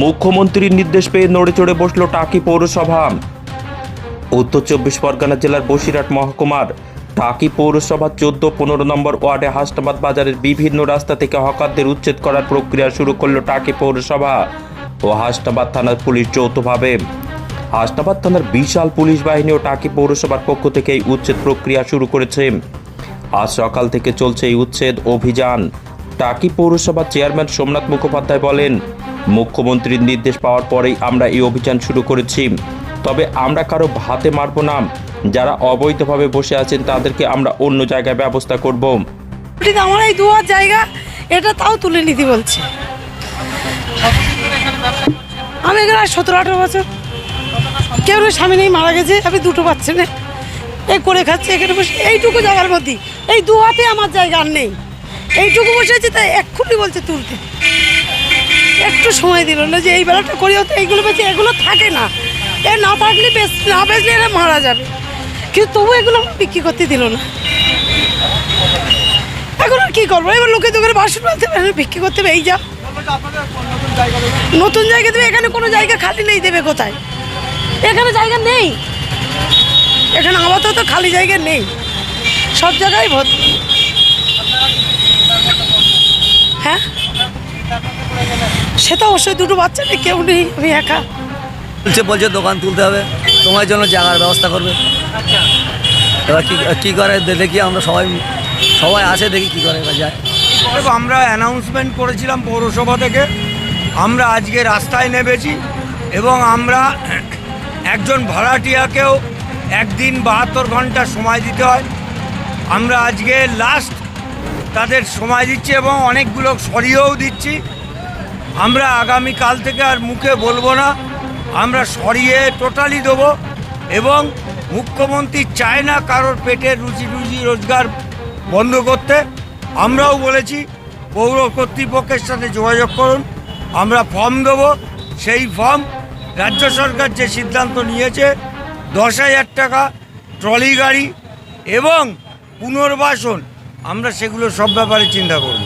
মুখ্যমন্ত্রীর নির্দেশ পেয়ে নড়ে চড়ে বসল টাকি পৌরসভা। উত্তর চব্বিশ পরগনা জেলার বসিরহাট মহকুমার টাকি পৌরসভার চোদ্দ, পনেরো নম্বর ওয়ার্ডে হাসনাবাদ বাজারের বিভিন্ন রাস্তা থেকে হকারদের উচ্ছেদ করার প্রক্রিয়া শুরু করল টাকি পৌরসভা ও হাসনাবাদ থানার পুলিশ যৌথভাবে। হাসনাবাদ থানার বিশাল পুলিশ বাহিনী ও টাকি পৌরসভার পক্ষ থেকে এই উচ্ছেদ প্রক্রিয়া শুরু করেছে। আজ সকাল থেকে চলছে এই উচ্ছেদ অভিযান। টাকি পৌরসভার চেয়ারম্যান সোমনাথ মুখোপাধ্যায় বলেন মুখ্যমন্ত্রীর নির্দেশ পাওয়ার পরেই আমরা এই অভিযান শুরু করেছি। তবে আমরা কারও ভাতে মারব না। যারা অবৈধভাবে বসে আছেন, তাদেরকে আমরা অন্য জায়গায় ব্যবস্থা করব। আমার এই দুয়ার জায়গা। এটা তাও তুলে নিতে বলছে। আমি এখানে সতেরো, আঠেরো বছর। কেউ না স্বামী নেই, মারা গেছে। আমি দুটো বাচ্চা নেই এই করে খাচ্ছে, এখানে বসে এইটুকু জায়গার মধ্যে এই দু হাতে আমার জায়গা আর নেই। এইটুকু বসে আছে, তাই এক্ষুনি বলছে তুলতে। একটু সময় দিল না যে এই বেলাটা করি হতো এইগুলো বেঁচে এগুলো থাকে না। এ না থাকলে বেশ, না বেচলে এরা মারা যাবে। কিন্তু তবু এগুলো আমার বিক্রি করতে দিল না। এখন আর কী করব? এবার লোকে দোকানে বাসন মানতে পারে বিক্রি করতে এই যা। নতুন জায়গা দেবে, এখানে কোনো জায়গা খালি নেই দেবে কোথায়? এখানে জায়গা নেই। এখানে আপাতত খালি জায়গা নেই। সব জায়গায় ভর্তি। হ্যাঁ? সে তো অবশ্যই দুটো বাচ্চা নেই কেউ নেই আমি একা। বলছে বলছে দোকান তুলতে হবে তোমার জন্য জায়গার ব্যবস্থা করবে। এবার কি কী করে দেখি আমরা সবাই সবাই আসে দেখি কী করে এবার যায়। দেখো, আমরা অ্যানাউন্সমেন্ট করেছিলাম পৌরসভা থেকে। আমরা আজকে রাস্তায় নেমেছি এবং আমরা একজন ভাড়াটিয়াকেও একদিন বাহাত্তর ঘণ্টা সময় দিতে হয়। আমরা আজকে লাস্ট তাদের সময় দিচ্ছি এবং অনেকগুলো সরিয়েও দিচ্ছি। আমরা আগামী কাল থেকে আর মুখে বলব না। আমরা সরিয়ে টোটালি দেবো এবং মুখ্যমন্ত্রী চায় না কারোর পেটের রুচি রুচি রোজগার বন্ধ করতে। আমরাও বলেছি, পৌর কর্তৃপক্ষের সাথে যোগাযোগ করুন। আমরা ফর্ম দেবো। সেই ফর্ম রাজ্য সরকার যে সিদ্ধান্ত নিয়েছে, দশ হাজার টাকা ট্রলি গাড়ি এবং পুনর্বাসন, আমরা সেগুলো সব ব্যাপারে চিন্তা করব।